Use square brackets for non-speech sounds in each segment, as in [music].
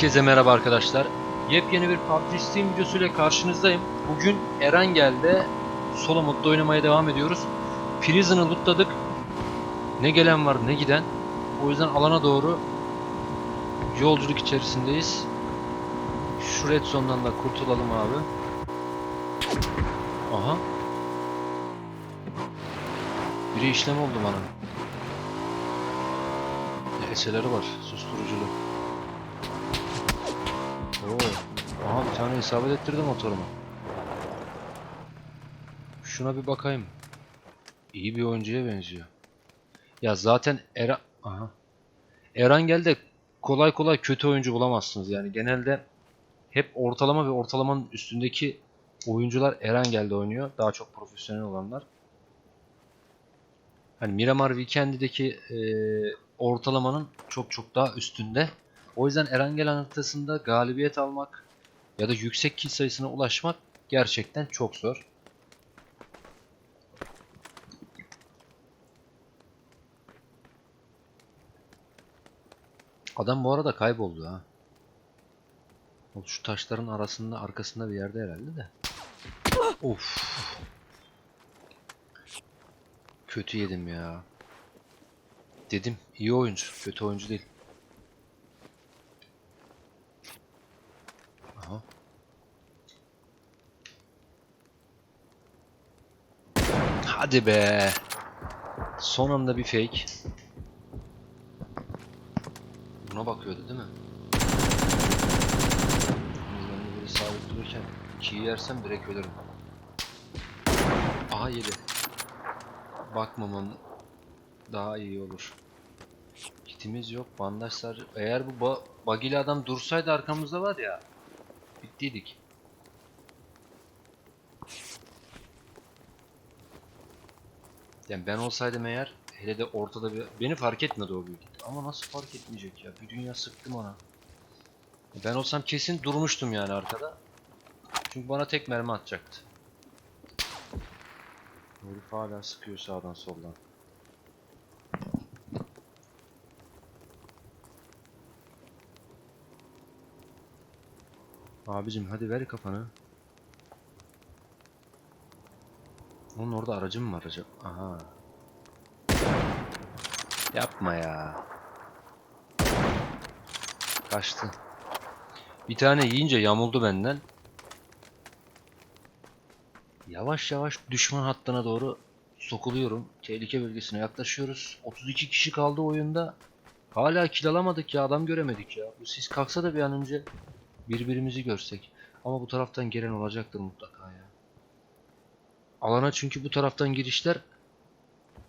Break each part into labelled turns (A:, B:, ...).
A: Herkese merhaba arkadaşlar. Yepyeni bir PUBG Steam videosuyla karşınızdayım. Bugün Erangel'de solo modda oynamaya devam ediyoruz. Prison'ı lootladık. Ne gelen var ne giden. O yüzden alana doğru yolculuk içerisindeyiz. Şu red zone'dan da kurtulalım abi. Aha. Biri işlem oldu bana. Eseleri var, susturuculu. Tane isabet ettirdi motoruma. Şuna bir bakayım. İyi bir oyuncuya benziyor. Ya zaten Era... Aha. Erangel'de kolay kolay kötü oyuncu bulamazsınız yani. Genelde hep ortalama ve ortalamanın üstündeki oyuncular Erangel'de oynuyor. Daha çok profesyonel olanlar. Hani Miramar Weekend'deki eee ortalamanın çok çok daha üstünde. O yüzden Erangel haritasında galibiyet almak ya da yüksek kill sayısına ulaşmak gerçekten çok zor. Adam bu arada kayboldu ha. Şu taşların arasında arkasında bir yerde herhalde de. Of. Kötü yedim ya. Dedim iyi oyuncu, kötü oyuncu değil. Hadi be. Son anda bir fake. Buna bakıyordu değil mi? Ben böyle sabit dururken ikiyi yersem direkt ölürüm. Aha yedi. Bakmamam daha iyi olur. Kitimiz yok, bandajlar. Eğer bu ba bagili adam dursaydı arkamızda var ya. Bittiydik. Yani ben olsaydım eğer hele de ortada bir beni fark etmedi o büyük. Ama nasıl fark etmeyecek ya? Bir dünya sıktım ona. Ben olsam kesin durmuştum yani arkada. Çünkü bana tek mermi atacaktı. Herif hala sıkıyor sağdan soldan. Abicim hadi ver kafanı. Onun orada aracı mı var acaba? Aha. Yapma ya. Kaçtı. Bir tane yiyince yamuldu benden. Yavaş yavaş düşman hattına doğru sokuluyorum. Tehlike bölgesine yaklaşıyoruz. 32 kişi kaldı oyunda. Hala kill alamadık ya adam göremedik ya. Sis kalksa da bir an önce birbirimizi görsek. Ama bu taraftan gelen olacaktır mutlaka. Alana çünkü bu taraftan girişler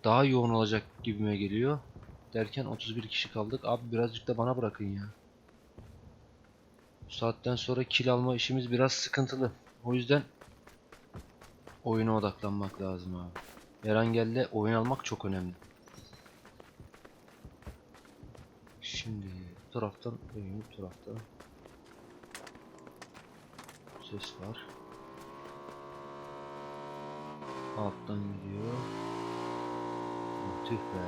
A: daha yoğun olacak gibime geliyor. Derken 31 kişi kaldık. Abi birazcık da bana bırakın ya. Bu saatten sonra kill alma işimiz biraz sıkıntılı. O yüzden oyuna odaklanmak lazım abi. Erangel'de oyun almak çok önemli. Şimdi bu taraftan bu taraftan ses var. Alttan gidiyor. Tüh be.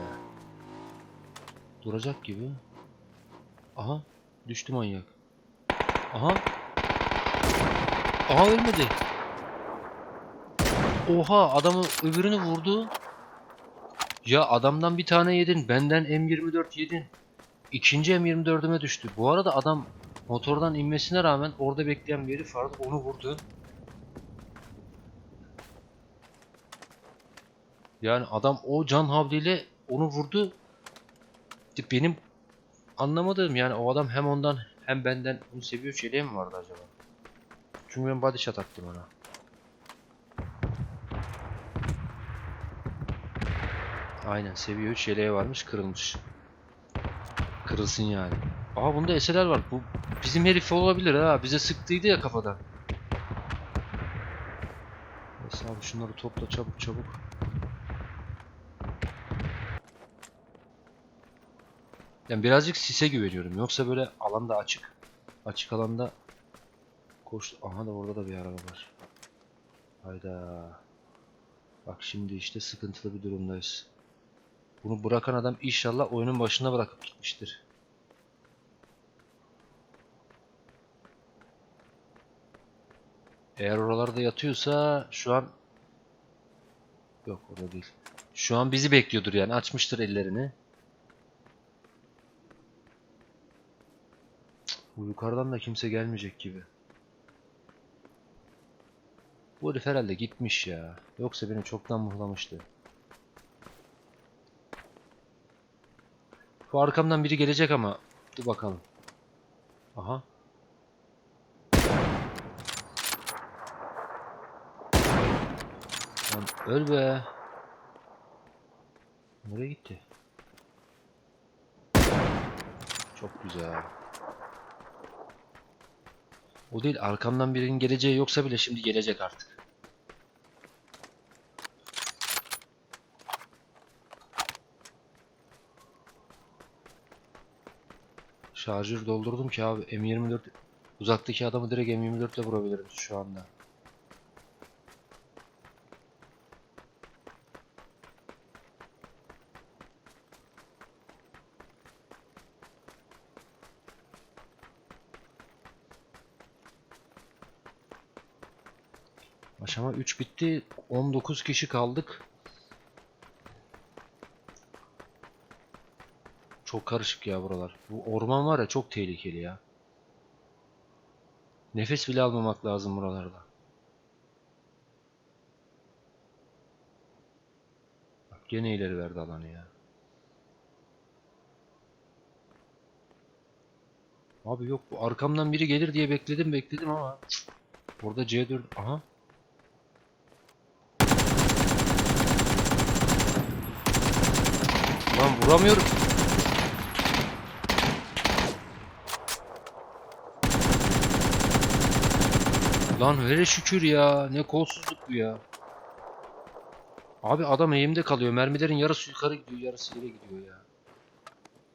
A: Duracak gibi. Aha. Düştü manyak. Aha. Aha ölmedi. Oha adamı öbürünü vurdu. Ya adamdan bir tane yedin. Benden M24 yedin. İkinci M24'üme düştü. Bu arada adam motordan inmesine rağmen orada bekleyen bir herif vardı. Onu vurdu. Yani adam o can havliyle onu vurdu. Benim anlamadığım yani o adam hem ondan hem benden bunu seviyor çeleği mi vardı acaba? Çünkü ben body shot attım ona. Aynen seviye 3 yeleği varmış kırılmış. Kırılsın yani. Aa bunda eseler var. Bu bizim herif olabilir ha. Bize sıktıydı ya kafadan. Neyse abi şunları topla çabuk çabuk. Yani birazcık sise güveniyorum. Yoksa böyle alanda açık. Açık alanda koş. Aha da orada da bir araba var. Hayda. Bak şimdi işte sıkıntılı bir durumdayız. Bunu bırakan adam inşallah oyunun başına bırakıp gitmiştir. Eğer oralarda yatıyorsa şu an yok orada değil. Şu an bizi bekliyordur yani açmıştır ellerini. Bu yukarıdan da kimse gelmeyecek gibi. Bu herif herhalde gitmiş ya. Yoksa beni çoktan muhlamıştı. Bu arkamdan biri gelecek ama. Dur bakalım. Aha. Lan öl be. Nereye gitti? Çok güzel. O değil arkamdan birinin geleceği yoksa bile şimdi gelecek artık. Şarjör doldurdum ki abi M24 uzaktaki adamı direkt M24 ile vurabilirim şu anda. 3 bitti. 19 kişi kaldık. Çok karışık ya buralar. Bu orman var ya çok tehlikeli ya. Nefes bile almamak lazım buralarda. Bak gene ileri verdi alanı ya. Abi yok bu arkamdan biri gelir diye bekledim bekledim ama cık. Orada C4 aha Lan vuramıyorum. Lan hele şükür ya. Ne kolsuzluk bu ya. Abi adam eğimde kalıyor. Mermilerin yarısı yukarı gidiyor, yarısı yere gidiyor ya.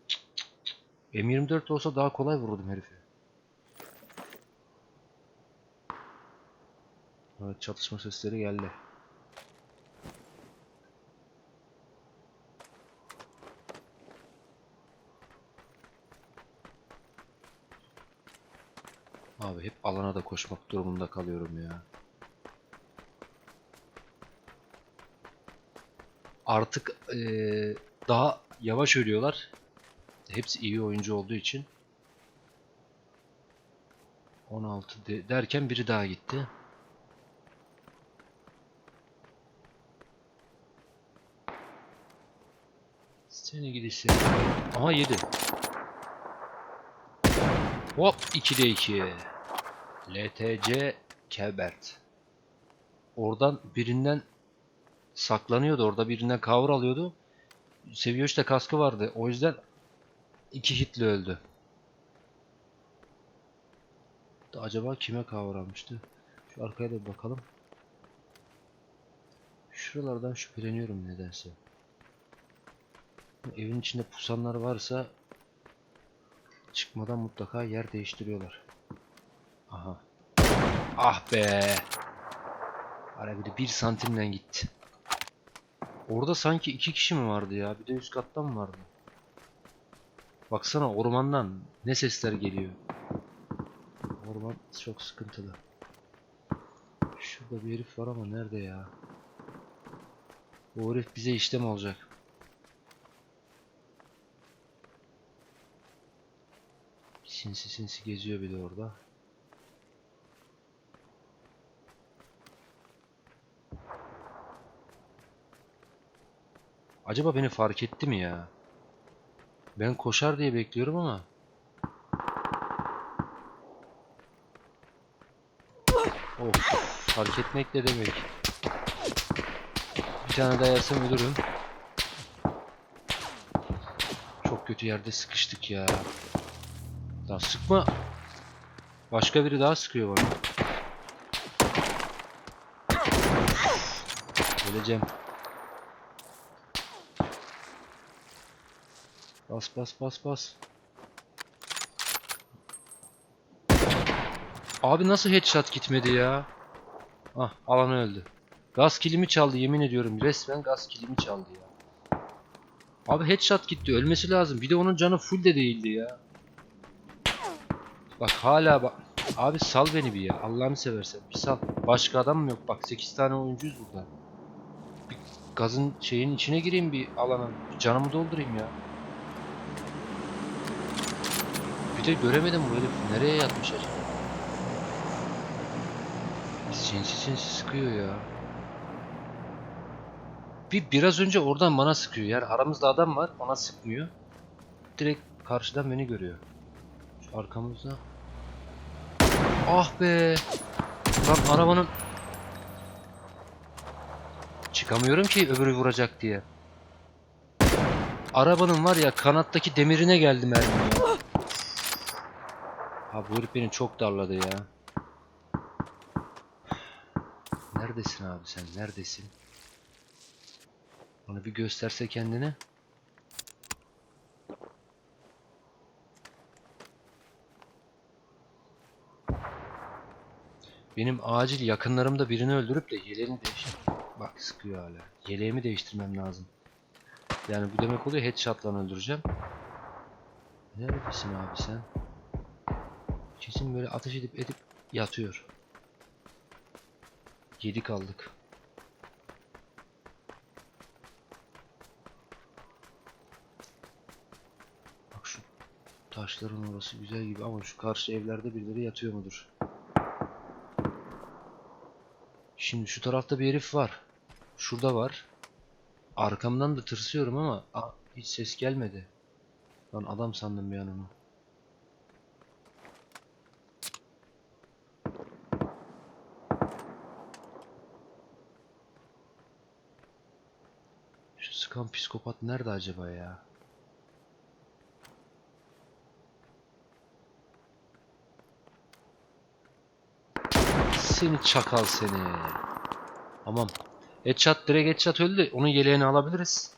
A: Cık cık cık. M24 olsa daha kolay vururdum herifi. Evet çatışma sesleri geldi. Abi hep alana da koşmak durumunda kalıyorum ya. Artık eee, daha yavaş ölüyorlar. Hepsi iyi oyuncu olduğu için. 16 de- derken biri daha gitti. Seni gidişse. Aha 7. Hop 2'de 2. LTC Kebert. Oradan birinden saklanıyordu. Orada birinden cover alıyordu. Seviye 3'te kaskı vardı. O yüzden iki hitle öldü. Acaba kime cover almıştı? Şu arkaya da bir bakalım. Şuralardan şüpheleniyorum nedense. Evin içinde pusanlar varsa çıkmadan mutlaka yer değiştiriyorlar. Aha. Ah be. Ara bir de bir santimden gitti. Orada sanki iki kişi mi vardı ya? Bir de üst kattan mı vardı? Baksana ormandan ne sesler geliyor. Orman çok sıkıntılı. Şurada bir herif var ama nerede ya? Bu herif bize işlem olacak. Sinsi sinsi geziyor bir de orada. Acaba beni fark etti mi ya? Ben koşar diye bekliyorum ama. Of, fark etmek ne demek? Bir tane daha yersem ölürüm. Çok kötü yerde sıkıştık ya. Daha sıkma. Başka biri daha sıkıyor bana. Öleceğim. Bas bas bas bas. Abi nasıl headshot gitmedi ya? Ah alan öldü. Gaz kilimi çaldı yemin ediyorum. Resmen gaz kilimi çaldı ya. Abi headshot gitti. Ölmesi lazım. Bir de onun canı full de değildi ya. Bak hala bak. Abi sal beni bir ya. Allah'ını seversen bir sal. Başka adam mı yok? Bak 8 tane oyuncuyuz burada. Bir gazın şeyin içine gireyim bir alana. Bir canımı doldurayım ya. De göremedim bu herif. Nereye yatmış acaba? Sinsi sinsi sıkıyor ya. Bir biraz önce oradan bana sıkıyor. Yani aramızda adam var. Bana sıkmıyor. Direkt karşıdan beni görüyor. Şu arkamızda. Ah be. Lan arabanın Çıkamıyorum ki öbürü vuracak diye. Arabanın var ya kanattaki demirine geldi mermi. Abi bu herif beni çok darladı ya. Neredesin abi sen? Neredesin? Bana bir gösterse kendini. Benim acil yakınlarımda birini öldürüp de yeleğini değiştir. Bak sıkıyor hala. Yeleğimi değiştirmem lazım. Yani bu demek oluyor headshot'la öldüreceğim. Neredesin abi sen? Kesin böyle ateş edip edip yatıyor. Yedi kaldık. Bak şu taşların orası güzel gibi ama şu karşı evlerde birileri yatıyor mudur? Şimdi şu tarafta bir herif var. Şurada var. Arkamdan da tırsıyorum ama hiç ses gelmedi. Lan adam sandım bir an onu. Şu sıkan psikopat nerede acaba ya? Seni çakal seni. Tamam. Headshot direkt headshot öldü. Onun yeleğini alabiliriz.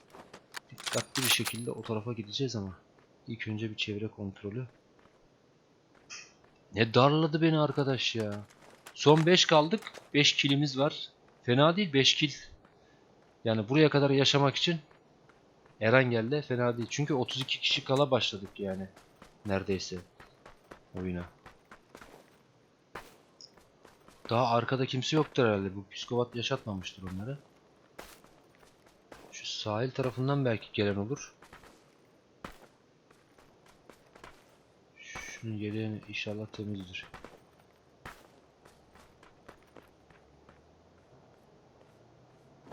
A: Dikkatli bir şekilde o tarafa gideceğiz ama. İlk önce bir çevre kontrolü. Ne darladı beni arkadaş ya. Son 5 kaldık. 5 kilimiz var. Fena değil 5 kil. Yani buraya kadar yaşamak için Erangel fena değil. Çünkü 32 kişi kala başladık yani. Neredeyse. Oyuna. Daha arkada kimse yoktur herhalde. Bu psikopat yaşatmamıştır onları. Şu sahil tarafından belki gelen olur. Şunun yeleğini inşallah temizdir.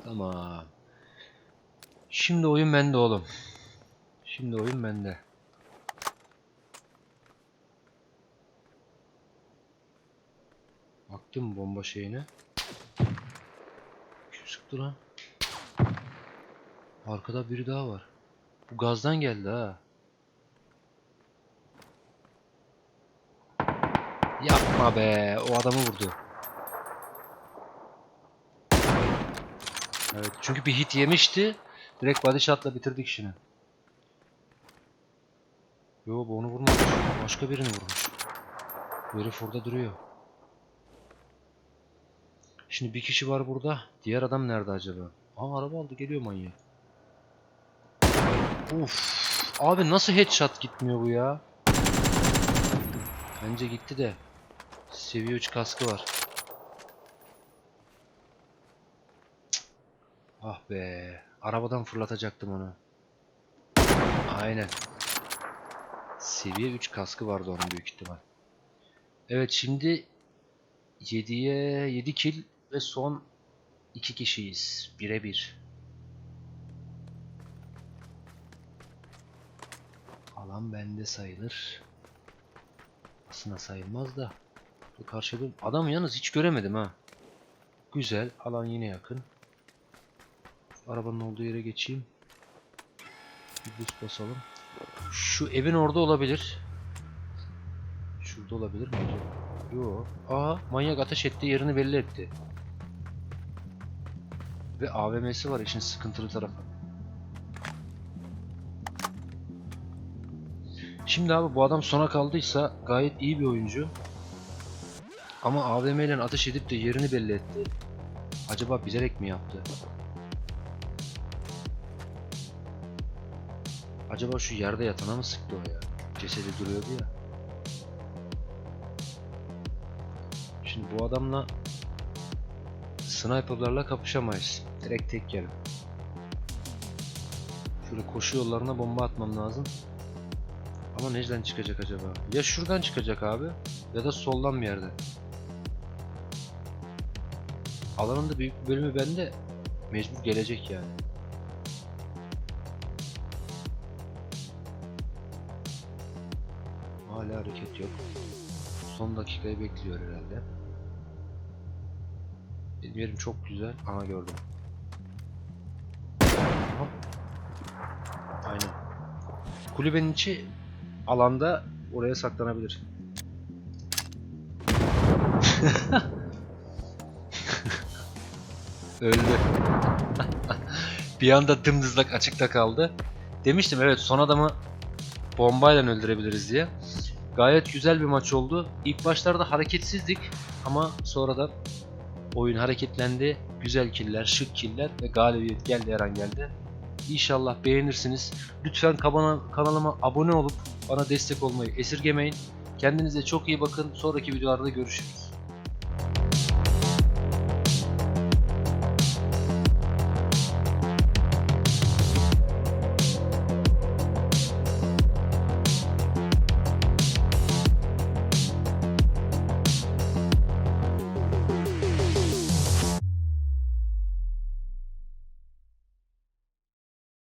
A: Tamam. Şimdi oyun bende oğlum. Şimdi oyun bende. Baktım bomba şeyine. Kim sıktı lan? Arkada biri daha var. Bu gazdan geldi ha. Yapma be. O adamı vurdu. Evet. Çünkü bir hit yemişti. Direkt body shot'la bitirdik işini. Yo bu onu vurmamış. Başka birini vurmuş. Bu herif orada duruyor. Şimdi bir kişi var burada. Diğer adam nerede acaba? Aa araba aldı geliyor manyak. Uf. Abi nasıl headshot gitmiyor bu ya? Bence gitti de. Seviye 3 kaskı var. Ah be. Arabadan fırlatacaktım onu. Aynen. Seviye 3 kaskı vardı onun büyük ihtimal. Evet şimdi 7'ye 7 kill ve son 2 kişiyiz. Birebir. Alan bende sayılır. Aslında sayılmaz da. Bu karşıda adamı yalnız hiç göremedim ha. Güzel. Alan yine yakın. Arabanın olduğu yere geçeyim. Bir boost basalım. Şu evin orada olabilir. Şurada olabilir mi acaba? Yo. Aa manyak ateş etti yerini belli etti. Ve AVM'si var işin sıkıntılı tarafı. Şimdi abi bu adam sona kaldıysa gayet iyi bir oyuncu. Ama AVM ile ateş edip de yerini belli etti. Acaba bilerek mi yaptı? Acaba şu yerde yatana mı sıktı o ya? Cesedi duruyordu ya. bu adamla sniperlarla kapışamayız. Direkt tek yerim. Şöyle koşu yollarına bomba atmam lazım. Ama nereden çıkacak acaba? Ya şuradan çıkacak abi ya da soldan bir yerden. Alanın da büyük bölümü bende. Mecbur gelecek yani. Son dakikayı bekliyor herhalde. Benim yerim çok güzel. Aha gördüm. Aha. Aynen. Kulübenin içi alanda oraya saklanabilir. [laughs] Öldü. [laughs] bir anda dımdızlak açıkta kaldı. Demiştim evet son adamı bombayla öldürebiliriz diye. Gayet güzel bir maç oldu. İlk başlarda hareketsizdik ama sonradan oyun hareketlendi. Güzel killer, şık killer ve galibiyet geldi her an geldi. İnşallah beğenirsiniz. Lütfen kanalıma abone olup bana destek olmayı esirgemeyin. Kendinize çok iyi bakın. Sonraki videolarda görüşürüz.